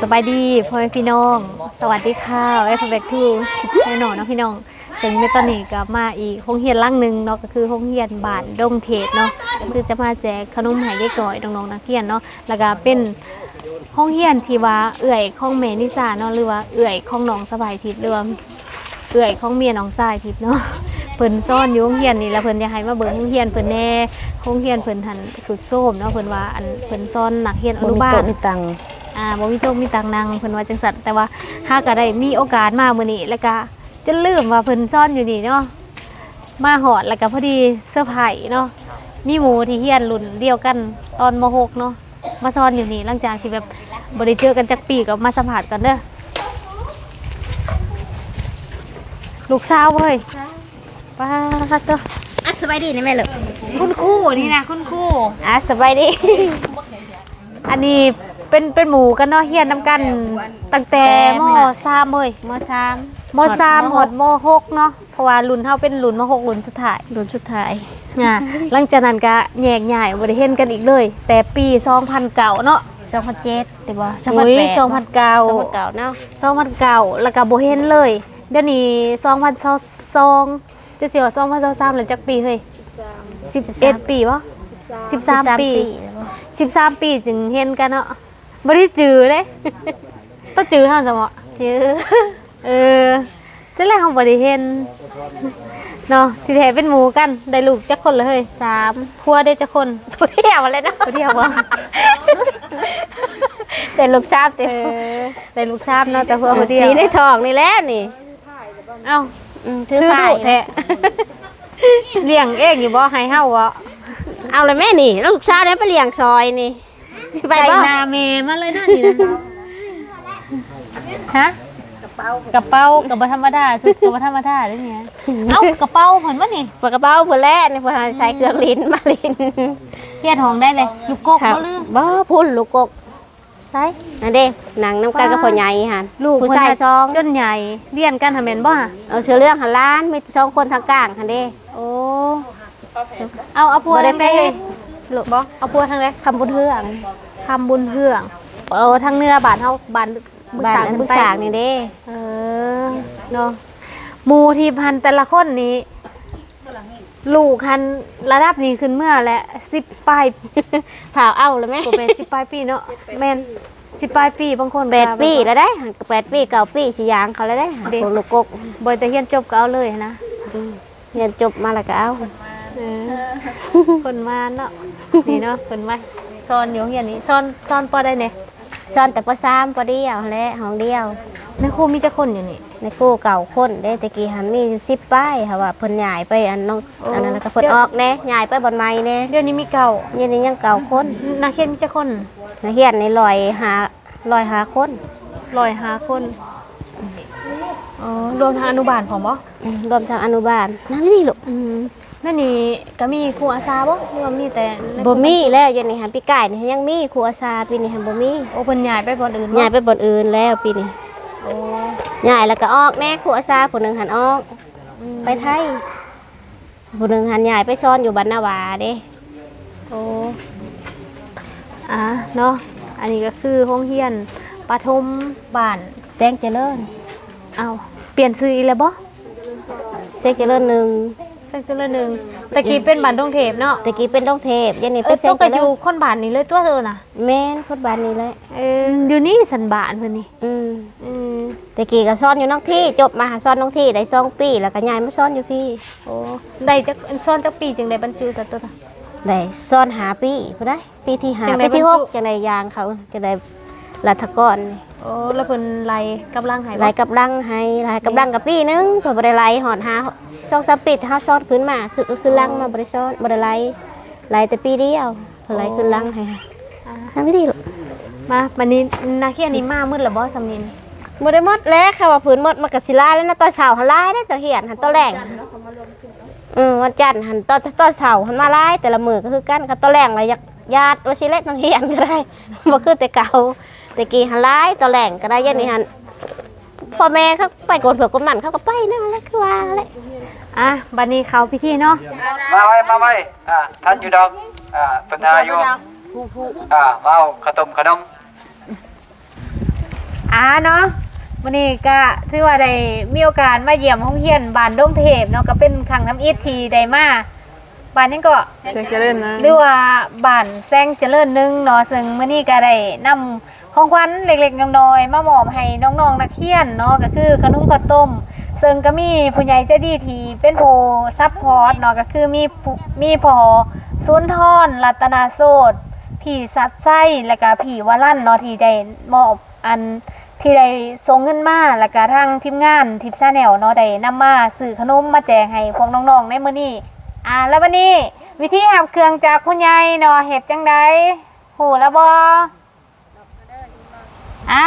สบายดีพ่อแม่พี่น้อง สวัสดีค่ะเอ้ยพแบกทูแน่นอนเนาะพี่น้องซึ่งในตอนนี้ก็มาอีกห้องเฮียนล่างหนึ่งเนาะก็คือห้องเฮียนบาทดงเทศเนาะก็คือจะมาแจกขนมหายเด็กน้อยน้องๆนักเรียนเนาะแล้วก็เป็นห้องเฮียนที่ว่าเอื่อยของแม่นิสาเนาะหรือว่าเอื่อยของน้องสบายทิพย์หรือว่าเอื่อยของเมียน้องสายทิพย์เนาะ เพิ่นซ่อนอยู่ห้องเฮียนนี่แล้วเพิ่นอยากให้มาเบิ่งห้องเฮียนเพิ่นแน่ห้องเฮียนเพิ่นหันสุดโทรมเนาะเพิ่นว่าอันเพิ่นซ่อนนักเรียนอนุบาลมีตังค์อ่าบ่มีโตมีตังนางเพิ่นว่าจังซั่นแต่ว่าหาก็ได้มีโอกาสมามื้อนี้แล้วก็จะลืมว่าเพิ่นซ่อนอยู่นี่เนาะมาหอดแล้วก็พอดีเสื้อร์ไผ่เนาะมีหมูที่เฮียนรุ่นเดียวกันตอนม .6 เนาะมาซ่อนอยู่นี่หลังจากที่แบบบ่ได้เจอกันจักปีก็มาสัมผัสกันเด้อลูกสาวเว้ย ป้าเจ้าอะสบายดีนะแม่ลูกคุณครูนี่นะคุณครูอะสบายดี อันนี้เป็นเป็นหมูกันเนาะเฮียนน้ำกันตั้งแต่มสามเฮ้ยมสามมสามหดมหกเนาะเพราะว่ารุ่นเฮาเป็นรุ่นมหกรุ่นสุดท้ายรุ่นสุดท้ายอ่าหลังจากนั้นก็แยกย้ายบ่ได้เห็นกันอีกเลย แต่ปี2009เนาะสองพันเจ็ดติบ่อุ้ยสองพัน2009เก่าเนาะ2009แล้วก็บ่เห็นเลย เดี๋ยวนี้2022 จะสิว่า2023แล้วจักปีเฮ้ย11ปีบ่13ปี13ปีจึงเห็นกันเนาะบ่ได้จือเลยต้องจือเฮาจังบ่จื้อเออแต่แรกเขาบริเห็นเนาะที่แท้เป็นหมูกันได้ลูกจักคนเลยเฮ้ยสามพัวได้จักคนผู้เดียวเลยเนาะผู้เดียววะแต่ลูกสาวติเออได้ลูกชาบเนาะแต่พัวผู้เดียวสีในทองนี่แหละนี่เอ้า อืมถือถือผ้าดุแท้เลี้ยงเองอยู่บ่ให้เฮาบ่เอาเลยแม่นี่แล้วลูกสาวเนี่ยไปเลี้ยงซอยนี่ ไปไก่บ่นาเมมาเลยนะนี่นะ ฮะกระเป๋ากระเป๋ากับบ่ธรรมดาสุดกับบ่ธรรมดาเด้อเนี่ยเอ้ากระเป๋าเพิ่นว่านี่ปากกระเป๋าเพิ่นแลนี่เพิ่นใส่เครื่องลิ้นมาลิ้นเฮียดห้องได้เลย ลูกกกครับบ่ลือบ่พุ่นลูกกก ใช่นั่นเด้หนังน้ำกันกับพ่อใหญ่หั่นลูกผู้ชายเพิ่นน่ะสองจนใหญ่เรียนกันทำแม่นบ่ฮะเอาเชื่อเรื่องหันล้านมีสองคนทางกลางหันเด้โอ้เอาเอาพัวบ่ได้ทางใดเป็นเลยลูกบ่เอาพัวทางใดคำบุญเทืองคำบุญเฮืองเออทางเหนื้อบานเฮาบานบึกบ้านสางอันบึบึกกสาสางงนี่เด้เออเนาะหมู่ที่พันแต่ละคนนี้ ลูกคันระดับนี้ขึ้นเมื่อและ10ปลายเผาเอาเลยไหมบ่แม่น10ปลายปีเนาะแม่น10ปลายปีบางคนแปดก็ปีแล้วได้หันแปดปีเก้าปีสิยางเขาแล้วได้หันเด้คนลูกกกบ่แต่เรียนจบก็เอาเลยนะอืมเรียนจบมาแล้วก็เอาเออคนมาเนาะนี่เนาะคนมาสอนอยู่เฮียนนี่สอนสอนปอได้เนี่ย ซ่อนแต่ปสามปเดียวหั้นแหละห้องเดียว ในครูมีจักคนอยู่นี่ ในครู่เก่าคนเด้แต่กี้หันมีอยู่สิบป้ายค่ะว่าเพิ่นย้ายไปอันน้องโอ้ อันนั้นแล้วก็เพิ่นออกแน่ย้ายไปบอนไม้แน่เดี๋ยวนี้มีเก่ายันนี้ยังเก่าคนนักเรียนมีจักคนนักเรียนในลอยหาลอยหาคนลอยหาคนอ๋อรวมทางอนุบาลของบ่อืมรวมทั้งอนุบาลนั่นนี่ลูกอืม นั่นนี่ก็มีครูอาสาบ่หรือว่ามีแต่ในบ่มีแล้วยันนี้หันปีไก่นี่ยังมีครูอาซาปีนี้หันบ่มีโอ้เพิ่นย้ายไปบ่อนอื่นบ่ย้ายไปบ่อนอื่นแล้วปีนี้โอ้ย้ายแล้วก็ออกแน่ครูอาซาผู้หนึงหันออก อืมไปไทยผู้หนึงหันย้ายไปซ่อนอยู่บ้านนาวาเด้โอ้อะเนาะอันนี้ก็คือโรงเรียนปฐมบ้านแสงเจริญ เอาเปลี่ยนชื่ออีกแล้วบ่แสงเจริญหนึ่ง สักตัวละหนึ่งตะกี้เป็นบ้านดงเทพเนาะตะกี้เป็นดงเทพยันนี้เอเป็อนแสตัวก็อริยู่คนบ้านนี้เลยตัวเธอน่ะแม่นคนบ้านนี้แหละเอออยู่นี่สันบานเพิ่นนี่อืมอืมตะกี้ก็ซ่อนอยู่น้องที่จบมาหาซ่อนน้องที่ได้สองปีแล้วก็ย้ายมาซ่อนอยู่พี่โอ้ได้จักซ่อนจักปีจึงได้บรรจุตัวตัวน่ะ ได้ซ่อนหาปีบ่ได้ปีที่หาจังใดปีที่บรรจุหกจังไดยางเขาจังได รัฐกรนี่โอ้แล้วเพิ่นไล่กำลังให้บ่รายกับลังให้รายกับลังกับปีนึงเพิ่นบ่ได้ไล่หอดหาสองสามปีที่เฮาซ่อนขึ้นมาคือคือลังมาบ่ได้ซ่อนบ่ได้ไล่ไล่แต่ปีเดียวเพิ่นไล่ขึ้นลังให้อ่านั่งดีลูกมาวันนี้นาเคียนนี้มามืดแล้วบ่สำนินบ่ได้หมดแล้วค่ะว่าพื้นหมดมันก็สิลายแล้วนะตอนเช้าหันลายได้อตอนเหียนหันตอนแรงอืมวันจันทร์หันตอนตอนเช้าหันมาลายแต่ละมื้อก็คือกันกับตอนแรงเลยอยากญาติว่าสิเล็กน้องเหียนก็ได้บ่คือแต่เก่า แต่กี้หันลายตอนแรงก็ได้ยันนี้หันพ่อแม่เขาไปกดเผือกกดมันเขาก็ไปนั่นแหละคือว่าแหละอะบัดนี้เขาพิธีเนาะมาไว้มาไว้อ่าท่านอยู่ดอกอ่าปัญหาอยู่อ่ามาเอาขนมขนมอ่าเนาะวันนี้ก็ถือว่าได้มีโอกาสมาเยี่ยมห้องเฮียนบ้านดงเทพเนาะก็เป็นครั้งน้ำอิฐที่ได้มาบ้านนี้ก็เชิญเจริญนะหรือว่าบ้านแซงเจริญหนึงเนาะซึ่งมื้อนี้ก็ได้นำ ของขวัญเล็กๆน้อยๆมามอบให้น้องๆนักเรียนเนาะก็คือขนมข้าวต้ม ซึ่งก็มีผู้ใหญ่ใจดีที่เป็นผู้ซัพพอร์ตเนาะก็คือมีผู้มีพอสุนทรรัตนาโสดพี่สัดไส้แล้วก็พี่วรั่นเนาะที่ได้มอบอันที่ได้ส่งเงินมาแล้วก็ทางทีมงานทิปชาแนลเนาะได้นำมาซื้อขนมมาแจกให้พวกน้องๆในมื้อนี้อ่าแล้ววันนี้วิธีหับเครื่องจากคุณยายเนาะเฮ็ดจังไดหูแล้วบ่ อะ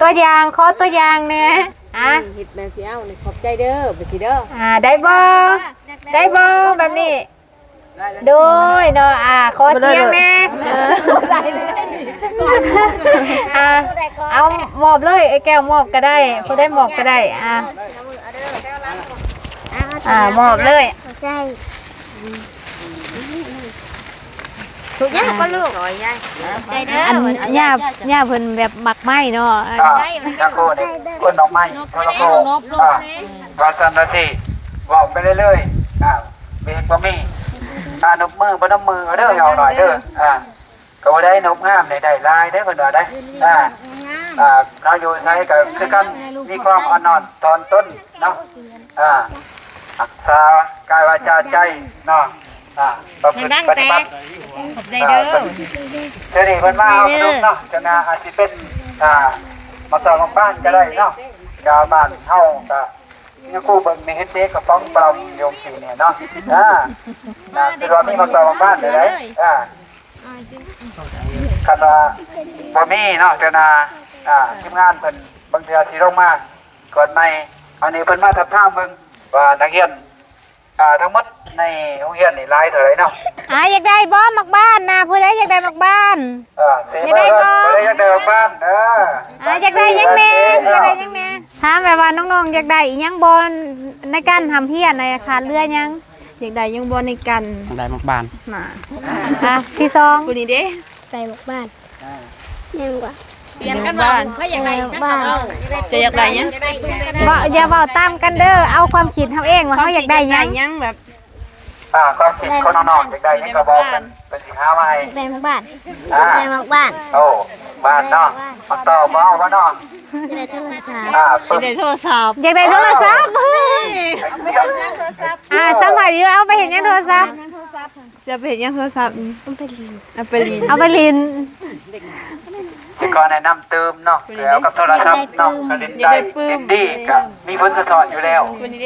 ตัวอย่างขอตัวอย่างแหน่อะเฮ็ดแม่สิเอานี่ขอบใจเด้อไปสิเด้ออ่าได้บ่ได้บ่แบบนี้โดยเนาะอ่าขอเสียงแน่อ่าเอามอบเลยไอ้แก้วมอบก็ได้ผู้ได้มอบก็ได้อ่าอ่ามอบเลย ใช่ ถูกยากก็ลูกซอยยายใจเด้ออันย่าย่าเพิ่นแบบหมักไหม้เนาะอ่าอ่านักโคนี่คนดอกไม้คนละโคอ่าวาสันนาทีบอกไปเรื่อยๆอ่าเบรกบ่มีอ่านบมือบ่นบมือเอาเด้อเอาหน่อยเด้ออ่าก็บ่ได้นบงามได้ได้ลายได้เพิ่นว่าได้อ่าอ่าเราอยู่ใช้ก็คือกันมีความอ่อนน้อมตอนต้นเนาะอ่ารักษากายวาจาใจเนาะอ่า ประพฤติปฏิบัติขอบใจเด้อเดี๋ยวนี้เพิ่นมาเอาขนมเนาะจะนาอาจสิเป็นอ่ามาสอบของบ้านก็ได้เนาะกาบ้านเฮาก็นี่ครูเบิ่งในเฮ็ดเด็กกับฟ้องปลอมโยมสิเนี่ยเนาะอ่าน่าคือว่ามีมาสอบของบ้านได้เลยอ่าคันว่าบ่มีเนาะจะนาอ่าทีมงานเพิ่นบางเทื่อสิลงมาก่อนในอันนี้เพิ่นมาทับทามเบิ่งว่านักเรียน อ่าทั้งหมดในโรงเรียนนี่หลายเท่าไหร่เนาะอ่าอยากได้บ่หมักบ้านนะผู้ใดอยากได้หมักบ้าน อ่าเสียเบิ่งบ่ได้อยากได้ออกบ้านเด้ออ่าอยากได้หยังแน่อยากได้หยังแน่ถามแบบว่าน้องๆอยากได้อีหยังบ่ในการทำเพียรในขาดเรือหยังอยากได้ยังบ่ในกันได้มากบานน่ะอะที่สองผู้นี้เด้ไปหมกบ้านยังกว่า เปลี่ยนกันบ้านบ้านจะอยากได้ยังว่าอย่าเว้าตามกันเด้อเอาความคิดเฮาเองว่าเฮาอยากได้หยังยังแบบอ่าความคิดคนน้องๆอยากได้ยังก็บอกกันเป็นสิหามาให้ไปหมกบ้านอ่าไปหมกบ้านโอ้บ้านเนาะมาต่อบ่เอาบ่เนาะจะได้โทรศัพท์อ่าสิปึ๊บได้โทรศัพท์อยากได้โทรศัพท์อ่าสัมผัสอยู่เอาไปเห็นยังโทรศัพท์จะไปเฮ็ดยังโทรศัพท์เอาไปลีนเอาไปลินแต่ก่อน แนะนำเติมเนาะแล้วกับโทรศัพท์เนาะก็เล่นได้เล่นดีก็มีผลสะท้อนอยู่แล้ว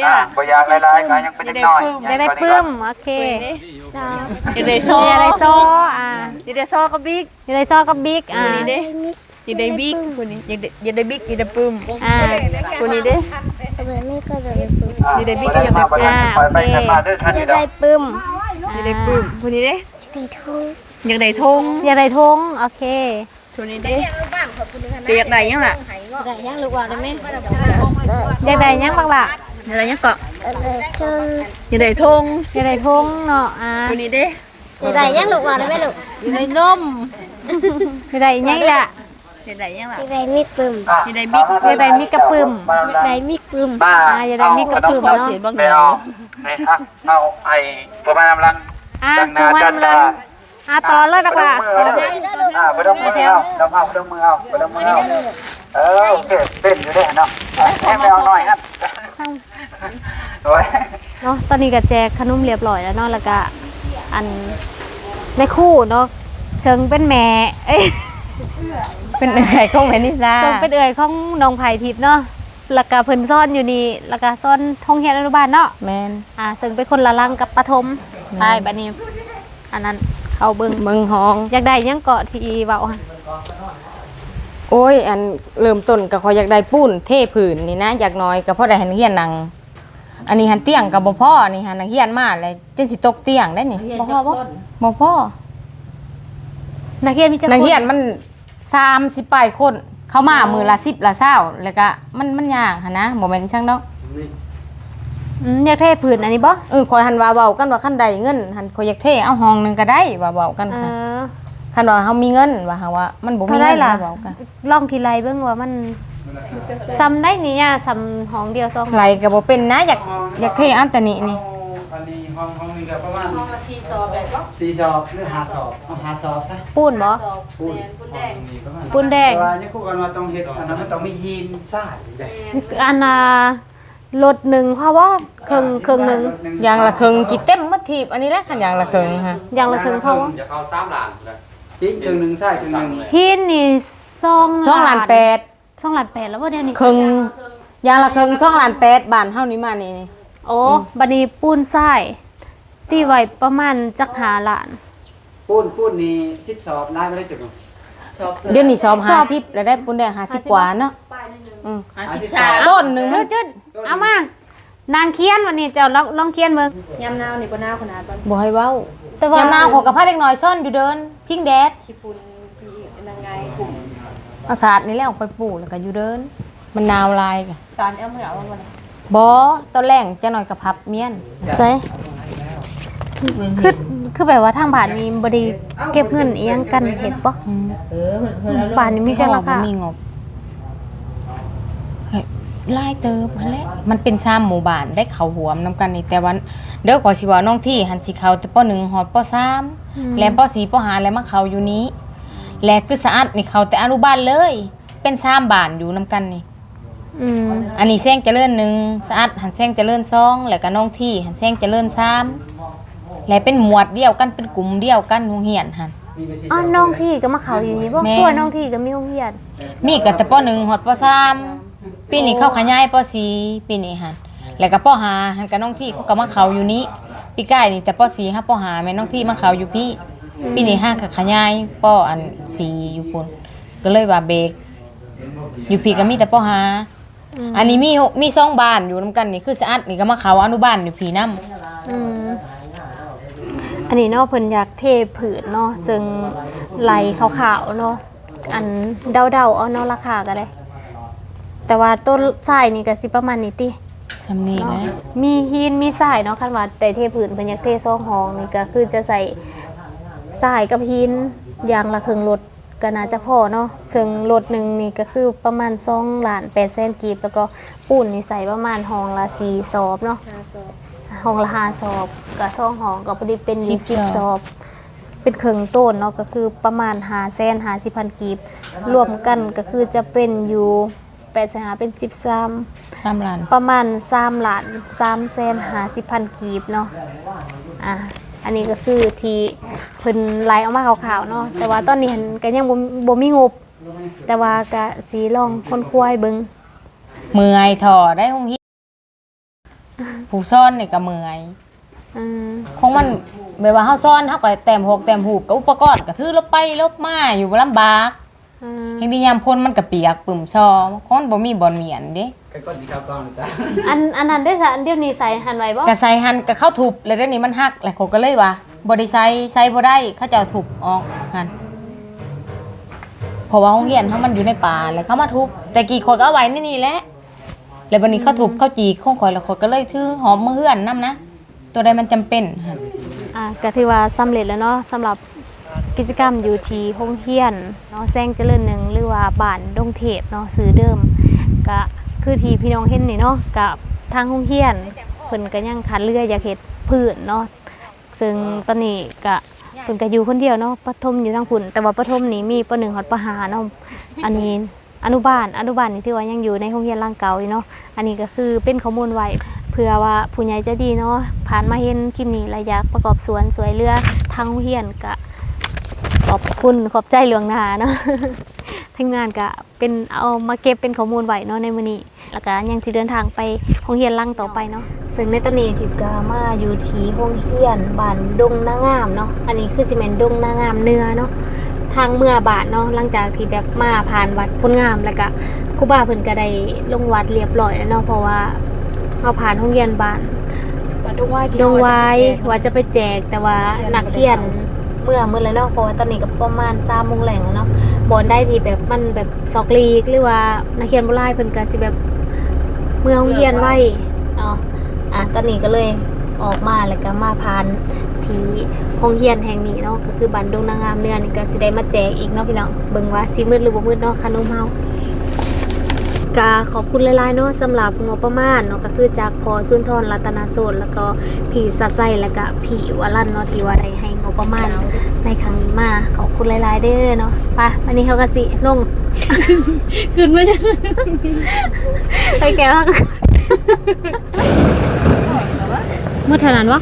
อ่าบ่อยากหลายๆก็ยังเป็นเด็กน้อยอยากได้ปึ้มโอเคผู้นี้เด้อยากได้โซ่อยากได้โซอ่าอยากได้โซ่กับบิ๊กอยากได้โซกับบิ๊กอ่าผู้นี้เด้อยากได้บิ๊กผู้นี้อยากได้อยากได้บิ๊กอยากได้ปึ้มอ่าผู้นี้เด้เบอร์นี่ก็เลยปึ้มอ่าอยู่ในบิ๊กก็ยังได้บ่ได้ปล่อยไปกันมาเด้อท่านจะนี่เด้ได้อปึ้มอยากได้ปึ้มผู้นี้เด้ตีทุ่งอยากได้ธงอยากได้ธงโอเค ผู้นี้เด้จะอยากได้ยังล่ะได้ยังลูกว่าได้ไหมอยากได้หยังบ้างล่ะอยากได้ยังเกาะเลยชนอยากได้ธงอยากได้ธงเนาะอ่าผู้นี้เด้จะได้ยังลูกว่าได้ไหมลูกอยากได้นมอยากได้หยังอีกล่ะอยากได้ยังล่ะจะได้มีปึ้มอะอยากได้มีกระปึ้มจะได้มีปึ้มมาอ่าอยากได้มีกระปึ้มเอาเนาะเสียบ้างไปเอานี่ฮะเอาไอ้ประมาณกำลังอ่าดังตันาวจัมันนตาลัง อ่าต่อเลยบักล่ะอ่าไปดมมือเอาดมเอาไปดมมือเอาไปดมมือเอาเออโอเคเป็นอยู่ด้วยเนาะให้ไปเอาหน่อยฮะโอ้ยเนาะตอนนี้ก็แจกขนมเรียบร้อยแล้วเนาะแล้วก็อันในคู่เนาะเชิงเป็นแม่เอ้ยเป็นไงของแม่นิซ่าเชิงเป็นเอ่ยของน้องไผ่ทิพย์เนาะแล้วก็เพิ่นซ่อนอยู่นี่แล้วก็ซ่อนท้องเฮียนอนุบาลเนาะแมนอ่าซึ่งเป็นคนละลังกับปฐมไปบัดนี้ อันนั้น เอาเบิ่งเมืองห้อง อยากได้หยังเกาะที่เว้าหั่นโอ้ย อันเริ่มต้นก็ขอยอยากได้ปูนเทผืนนี่นะอยากน้อยก็เพราะได้หันเฮียนนัง อันนี้หันเตียงกับบ่พ่อนี่หันนังเฮียนมาเลยจนสิตกเตียงได้นี่บ่พอบ่บ่พ่อนักเรียนมีจักคนนักเฮียนมัน30ปลายคน เข้ามามือละ10ละ20แล้วก็มันมันยากหันนะบ่แม่นช่างดอก อืมอยากเทผืนอันนี้บ่เออขอยหันว่าเว้ากันว่าคันใดเงินหันขอยอยากเทเอาห้องหนึงก็ได้ว่าเว้ากันเอค่ะอคันว่าเฮามีเงินว่าหาว่า มันบ่มีเท่าเงิได้นล่ะเว้ากันลองทีไรเบิ่งว่ามันซ้ำได้นี่ย่าซ้ำห้องเดียวสองไหลก็บ่เป็นนะอยากอยากเทอันตะนี้นี่อันนี้ห้องห้องนี้ก็ประมาณห้องละ4สอบได้บ่4สอบหรือ5สอบเอา5สอบซะปูนบ่ปูนปูนแดงนี่ประมาณปูนแดงแต่ว่าเนี่ยคู่กันว่าต้องเฮ็ดอันนั้นมันต้องมีหินทรายเด้อันน่ะ รถหนึ่งเพราะว่าเครื่องเครื่องหนึ่งอย่างละครึ่งจิเต็มมัดทีบอันนี้แหละคันอย่างละครึ่งฮะอย่างละเครื่องเพราะว่าจะเข้าสามหลานเลยหินครึ่งหนึงทรายครึ่งหนึงหินนี่สองสองล้านแปดสองล้านแปดแล้วว่าเดี๋ยวนี้ครึ่งอย่างละครึ่งสองล้านแปดบ้านเฮานี่มานี่นี่โอ้บัดนี้ปูนทรายที่ไว้ประมาณจักหาล้านปูนปูนนี่10สอบได้บ่ได้จุดบ่เดี๋ยวนี้สอบ50แล้วได้ปุ้นได้50กว่าเนาะอืม53ต้นหนึงมัน เจุดเอามานางเคียนวันนี้เจ้าลองลองเคียนเบิ่งยามหนาวนี่บ่หนาวขนาดตอนบ่ให้เว้าแต่ว่ายามหนาวเขอกับพาเด็กน้อยซ่อนอยู่เดิน พิงแดดขี้ฝุ่นที่นางไงกลุ่มเอาศาสตร์นี่แหละออกไปปลูกแล้วก็อยู่เดิน มันหนาวหลายกะสารแอมเหงาวันนี้บ่ตอนแรงจะหน่อยกับพับเมียนใส่คือคือแบบว่าทางบ้านนี้บ่ได้เก็บเงินอีหยังกันเฮ็ดบ่อืมบ้านนี้มีจังราคาบ่มีงบเฮ้ย ไล่เติบมาแล้วมันเป็นชามหมู่บ้านได้เขาหวมนํกันนี่แต่ว่าเด้อขอสิว่าน้องที่หันสิเขาแต่ป .1 ฮอดป .3 แล้วป .4 ป .5 แล้วมาเขาอยู่นี้และคือสะอาดนี่เขาแต่อนุบาลเลย เป็นชามบ้านอยู่นํกันนี่อืมอันนี้แซงเจริญหนึ่งสะอาดหันแซงเจริญสองแล้วก็น้องที่หันแซงเจริญสามและเป็นหมวดเดียวกันเป็นกลุ่มเดียวกันโรงเรียนหันนี่ไปสิอ๋อน้องที่ก็มาเขาอยู่นี่บ่แม่ตัวน้องที่ก็มีโรงเรียนมีกันแต่ปหนึ่งหอดปสาม ปีนี้เข้าขยายปสี่ปีนี้หันแล้วก็ปห้าหันกับน้องที่เขาก็มาเขาอยู่นี้ปีใกล้นี่แต่ปสี่ห้าปห้าแม่น้องที่มาเขาอยู่พี่ ปีนี้ห้ากับขยายปอันสี่อยู่ปุ่นก็เลยว่าเบรกอยู่พี่ก็มีแต่ปห้าอันนี้มีหกมีสองบ้านอยู่นํกันนี่คือสะอาดนี่ก็มาเขาอนุบาลอยู่พี่น้ำอืมอันนี้เนาะเพิ่นอยากเทผืนเนาะซึ่งไหลขาวๆเนาะอันเดาๆเอาเนาะราคาก็ได้ แต่ว่าต้นทรายนี่ก็สิประมาณนี้ติสำนีแหล้ว มีหินมีทรายเนาะคันว่าแต่เทผืนเพิ่นอยากเทซองหองนี่ก็คือจะใส่ทรายกับหินอย่างละครึ่งรถก็น่าจะพอเนาะซึ่งรถหนึงนี่ก็คือประมาณ2ล้าน8แสนกีบแล้วก็ปูนนี่ใส่ประมาณห้องละ4ซอบเนาะห้องละห้าสอบกับช่องห้องก็พอดีเป็นสิบสอบ เป็นเครื่องต้นเนาะก็คือประมาณหาแสนหาสิพันกีบรวมกันก็คือจะเป็นอยู่ แปดแสนหาเป็นจิบซามสามล้านประมาณสามล้านสามแสนหาสิพันกีบเนาะอะอันนี้ก็คือที่เพิ่นไล่ออกมาขาวๆเนาะแต่ว่าตอนนี้เห็นก็ยังบ่บ่มีงบ แต่ว่าก็สีลองคนควายเบิงเมื่อยถอได้ห้องเฮียผู้ซ่อนนี่ก็เมื่อยอืมของมันแบบว่าเฮาซ่อนเฮาก็แต้มหกแต้มหูบกับอุปกรณ์ก็ถือลบไปลบมาอยู่บ่ลำบากอืม เฮงดียามพ้นมันก็เปียกปึ่มซอของมันบ่มีบ่อนเมียนเด้ไอ้ก้อนสีขาวกองนี่จ้ะอันอันนั้นได้ซะอันเดียวนี้ใส่หันไว้บ่ก็ใส่หันก็เข้าทุบแล้วเดี๋ยวนี้มันหักแล้วเขาก็เลยว่าบ่ได้ใส่ใส่บ่ได้เขาจะเอาทุบออกหันเพราะว่าห้องเรียนเฮามันอยู่ในป่าแล้วเขามาทุบแต่กี่คนก็เอาไว้ในนี่แหละแล้ววันนี้เขาทุบเขาจีกของข่อยแล้วข่อยก็เลยถือหอมมือเฮือนนํนะตัวใดมันจำเป็นหั่นอะก็ถือว่าสำเร็จแล้วเนาะสำหรับ กิจกรรมอยู่ที่โรงเรียนเนาะแซงเจริญหนึ่งหรือว่าบ้านดงเทพเนาะซื้อเดิมก็คือที่พี่น้องเห็นนี่เนาะกับทางโรงเรียนเพิ่นก็ยังคัดเลือกอยากเฮ็ดพื้นเนาะซึ่งตอนนี้ก็เพิ่นก็อยู่คนเดียวเนาะปฐมอยู่ทางพุ่นแต่ว่าปฐมนี่มีปหนึ่งฮอดปหาเนาะอันนี้อนุบาลอนุบาลนี่ถือว่ายังอยู่ในโรงเรียนร่างเก่าอยู่เนาะอันนี้ก็คือเป็นข้อมูลไว้เพื่อว่าผู้ใหญ่จะดีเนาะผ่านมาเห็นคลิปนี้และยากประกอบสวนสวยเรือทางโรงเรียนกะ ขอบคุณขอบใจหลวงหนาเนาะทีมงานกะเป็นเอามาเก็บเป็นข้อมูลไว้เนาะในมื้อนี้แล้วก็ยังสิเดินทางไปโรงเรียนลังต่อไปเนาะซึ่งในตอนนี้ทิพย์ก็มาอยู่ที่โรงเรียนบ้านดงนางามเนาะอันนี้คือสิแม่นดงนางามเนื้อเนาะทางเมื่อบาทเนาะหลังจากที่แบบมาผ่านวัดพ้นงามแล้วก็ครูบาเพิ่นก็ได้ลงวัดเรียบร้อยแล้วเนาะเพราะว่าเอาผ่านห้องเรียนบ้านวันดงไว้ดงไว้ว่าจะไปแจกแต่ว่านักเรียน เมื่อมื่อไรเนาะเพราะว่าตอนนี้ก็ประมาณสามโมงแหลงแล้วเนาะบอลได้ที่แบบมันแบบซอกลีกหรือว่านักเรียนบุไล่เพิ่นก็สิแบบเมื่อห้องเรียนไว้เนาะอะตอนนี้ก็เลยออกมาแล้วก็มาพานที่โรงเรียนแห่งนี้เนาะก็คือบ้านดงนางงามเนื้อนี่ก็สิได้มาแจกอีกเนาะพี่น้องเบิ่งว่าสิมืดหรือบ่มืดเนาะขนมเฮา ก็ขอบคุณหลายๆเนาะสำหรับงบประมาณเนาะก็คือจากพอสุนทรรัตนาโซนแล้วก็ผีสัจใจแล้วก็ผีวรันเนาะที่ว่าได้ให้งบประมาณในครั้งนี้มาขอบคุณหลายๆเด้อเนาะไปวันนี้เขาก็สิลงขึ้นมาจังไปแก้วเมื่อเท่านั้นวะ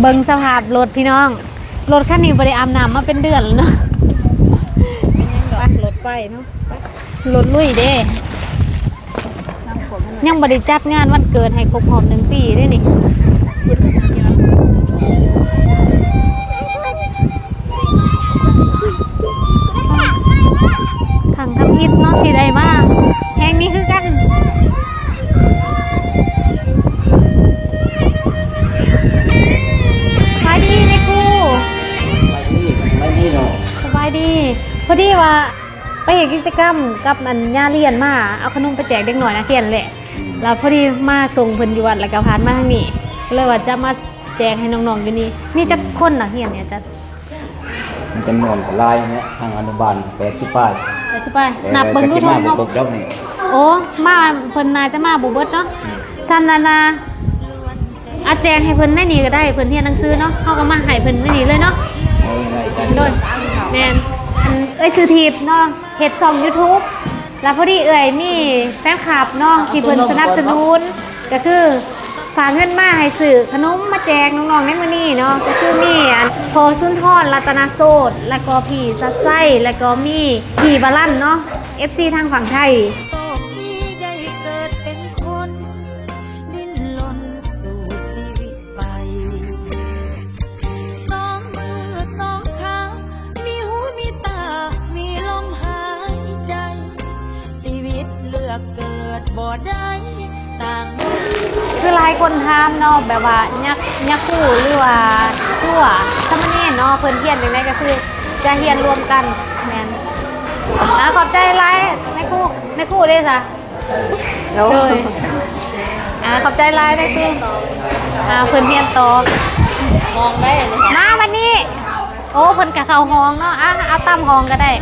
เบิ่งสภาพรถพี่น้องรถคันนี้บ่ได้อาบน้ำมาเป็นเดือนแล้วเนาะไปรถไปเนาะ รถลุยเด้ยังบริจัดงานวันเกิดให้ครบหอมหนึ่งปีด้วยนี่ขังทำอิดเนาะที่ใดมากแหงนี้คือกันสบายดีไหมครูไม่นี่เนาะสบายดี พอดีว่า ไปเห็นกิจกรรมกับมันย่าเรียนมา เอาขนมไปแจกเด็กหน่อยนะเขียนแหละแล้วพอดีมาส่งเพิ่นอยู่วัดแล้วก็ผ่านมาทางนี้ก็เลยว่าจะมาแจกให้น้องๆอยู่นี่มีจักคนน่ะเฮียนเนี่ยจะมันจำนวนกับลายเนี่ยทางอนุบาลแปดสิบป้ายไปสิไปนับเบิ่งดูสิทมางบุเนาะกบจบนี่โอ้มาเพิ่นน่าจะมาบ่เบิดเนาะสันนานาอาแจงให้เพิ่นได้นี่ก็ได้เพิ่นเรียนหนังสือเนาะเฮาก็มาให้เพิ่นได้นี่เลยเนาะเอาอะไรกันโดนแมนอันเอ้ยซื้อทีบเนาะ เฮ็ดช่อง YouTube แล้วพอดีเอ่ยมีแฟนคลับเนาะที่เพิ่นสนับสนุนก็คือฝากเงินมาให้ซื้อขนมมาแจกน้องๆในมื้อนี้เนาะก็คือมีอันโพสุนทรรัตนโสดแล้วก็พี่ซัดไส้แล้วก็มีพี่บาลันเนาะ FC ทางฝั่งไทย คือหลายคนถามเนาะแบบว่ายักยักคู่หรือว่าชั่วถ้ามันนี่เนาะเพิ่นเฮียนจังไดก็คือ จะเฮียนรวมกันแม่นอะขอบใจหลายแม่ครู่แม่ครู่เด้อจ้ะแล้วเลยอะขอบใจหลายแม่ครู่อ่าเพิ่นเฮียนต่อมองได้เลยมาวันนี้ โอ้เพิ่นก็เข้าห้องเนาะอะเอาตามห้องก็ได้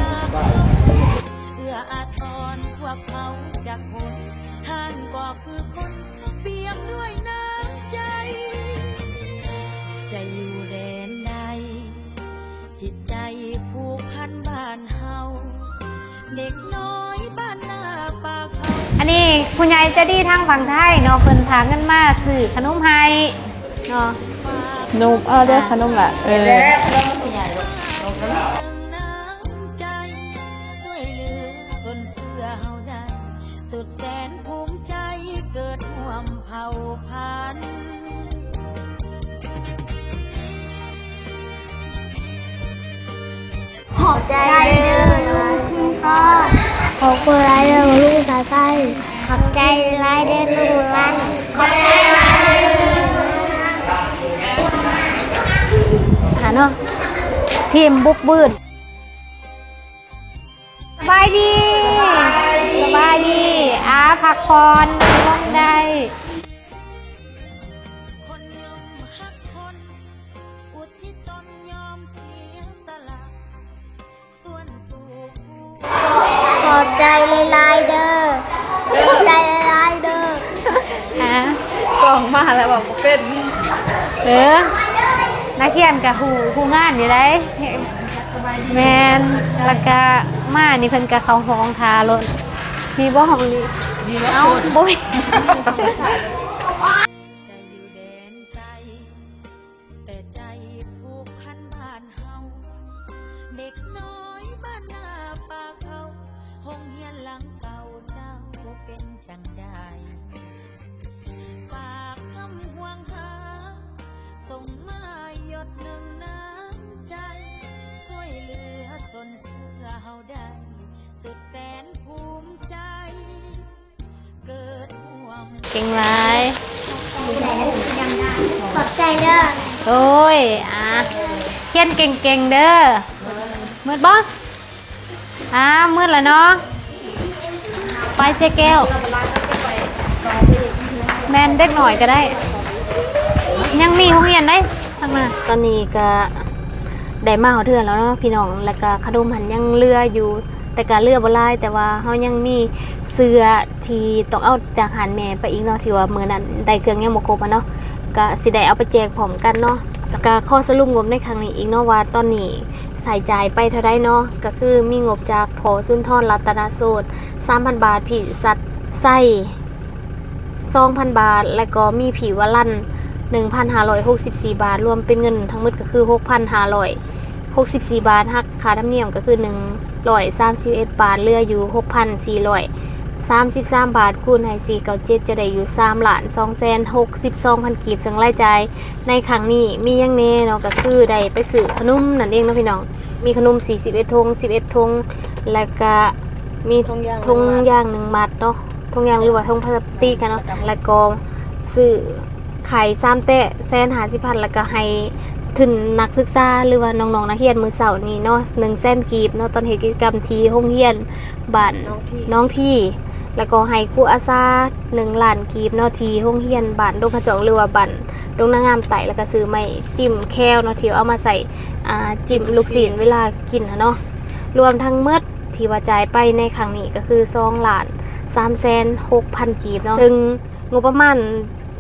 นนี้คุณยายใจะดีทางฝั่งไทยเนาะเพิ่นพาเงินมาซื้อขนมให้เนาะนมเอาเด้อขนมละเออน้ำใจช่วยเหลือส่วนเสื้อเฮาได้สุดแสนภูมิใจเกิดห่วมเผ่าพันธุ์ขอบใจเด้อลุงคุณพ่อ ขอบคุณไรเดอร์ลูกสายใต้ขอบใจไรเด้อลุงรันขอบใจไรเด้อหาเนาะทีมบุกบืนสบายดีสบายดีอาผักผ่อนลงได้ ใจหลายๆเด้อขอบใจหลายๆเด้ออะกล่องมาแล้วแบบเป็นเออนักเขียนกับหูหูงานอยู่ได้แมนแล้วก็มานี่เพิ่นกับเขาห้องทารถมีบ่ห้องนี้เอ้าบ่มี เก่งๆเด้อมืดบ่อ่ามืดแล้วเนาะไปเจ๊แก้ว แมนเด็กหน่อยก็ได้ ยังมีห้องเรียนได้ทางหน้าตอนนี้ก็ได้มาหอเทือนแล้วเนาะพี่น้อง แล้วก็ขนมหันยังเรืออยู่ แต่ก็เรือบ่หลายแต่ว่าเฮายังมีเสื้อที่ต้องเอาจากหานแม่ไปอีกเนาะที่ว่ามือนั้นได้เครื่องยังบ่ครบอะเนาะก็สิได้เอาไปแจกพร้อมกันเนาะ ก็ข้อสรุปงบในครั้งนี้อีกเนาะว่าตอนนี้ใส่จ่ายไปเท่าใดเนาะก็คือมีงบจากพอสุนทรรัตนโสด3,000 บาทพี่สัตว์ไส้2,000 บาท และก็มีผีวลัน1,564 บาท รวมเป็นเงินทั้งหมดก็คือ 6,564 บาทหักค่าธรรมเนียมก็คือ 131 บาทเลืออยู่ 6,433 บาทคูณให้497จะได้อยู่3ล้าน2แสน62พันกีบซึ่งรายจ่ายในครั้งนี้มีอย่างแน่เนาะก็คือได้ไปซื้อขนมนั่นเองเนาะพี่น้อง มีขนม 41ทง11ทงและก็มีทงยางทงยางหนึ่งมัดเนาะทงยางหรือว่าทงพลาสติกกันเนาะแล้วก็ซื้อไข่ซ้ำแตะแสนหาสิพันแล้วก็ให้ถึงนักศึกษาหรือว่าน้องๆนักเรียนมือเสาร์นี้เนาะหนึ่งแสนกีบเนาะตอนเหตุกิจกรรมที่ห้องเรียนบ้านน้องที่ แล้วก็ให้ครูอาซาหนึ่งล้านกีบเนาะทีห้องเรียนบ้านดงขจองหรือว่าบ้านดงนางงามไต่แล้วก็ซื้อไม้จิ้มแคลเนาะที่เอามาใส่จิ้มลูกศิลเวลากินนะเนาะรวมทั้งเมื่อที่ว่าจ่ายไปในครั้งนี้ก็คือ2ล้าน3แสน6พันกีบเนาะซึ่งงบประมาณ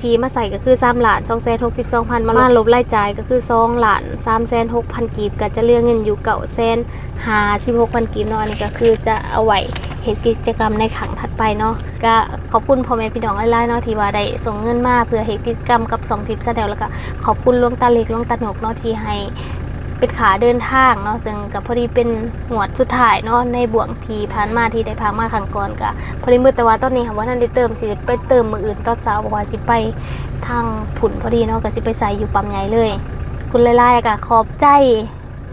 ที่มาใส่ก็คือ3ล้าน2แสน62พันมาลบรายจ่ายก็คือ2ล้าน3แสน6พันกีบก็จะเหลือเงินอยู่9แสน56พันกีบเนาะอันนี้ก็คือจะเอาไว้ เหตุกิจกรรมในครั้งถัดไปเนาะก็ขอบคุณพ่อแม่พี่น้องหลายๆเนาะที่ว่าได้ส่งเงินมาเพื่อเหตุกิจกรรมกับ2ทิปซะแล้วแล้วก็ขอบคุณลวงตาเล็กลวงตาหนกเนาะที่ให้เป็นขาเดินทางเนาะซึ่งกับพอดีเป็นหวดสุดท้ายเนาะในบ่วงทีผ่านมาที่ได้พักมาครั้งก่อนกะพอดีมือแต่ว่าตอนนี้ค่ะว่าท่นได้เติมสิไปเติมมืออื่นตอนเช้าบอกว่าสิไปทางผุนพอดีเนาะก็สิไปใส่อยู่ปั๊มใหญ่เลย คุณไล่ๆกะขอบใจ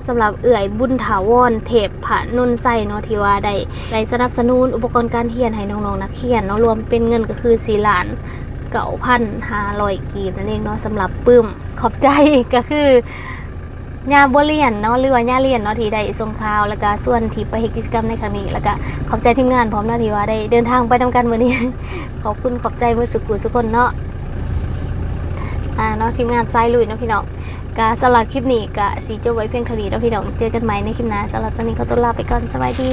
สำหรับเอื่อยบุญถาวรเทพผานนใส่เนาะที่ว่าได้ได้สนับสนุนอุปกรณ์การเรียนให้น้องๆนักเรียนเนาะรวมเป็นเงินก็คือ4ล้านเก่าพันห้าร้อยกีบนั่นเองเนาะสำหรับปึ้มขอบใจก็คือญาบัวเลียนเนาะหรือว่าญาเลียนเนาะที่ได้ส่งข่าวแล้วก็ส่วนที่ไปเฮ็ดกิจกรรมในครั้งนี้ แล้วก็ขอบใจทีมงานพร้อมเนาะที่ว่าได้เดินทางไปทำกันมื้อนี้ ขอบคุณขอบใจมือสุกุสุกคนเนาะอ่าเนาะทีมงานใจลุยเนาะพี่น้อง ก็สำหรับคลิปนี้ก็สิจบไว้เพียงเท่านี้เนาพี่น้องเจอกันใหม่ในคลิปหน้าสำหรับตอนนี้เขาตัวลาไปก่อนสบายดี